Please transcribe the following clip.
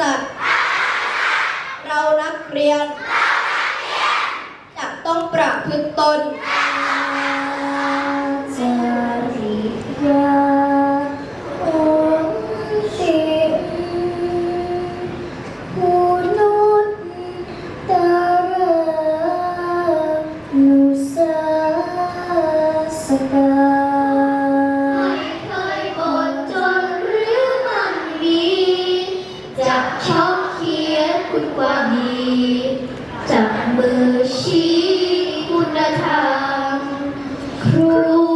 ษัตริย์ เรานักเรียน จะต้องประพฤติตน Thank you. ดีจับมือชี้คุณธรรมครู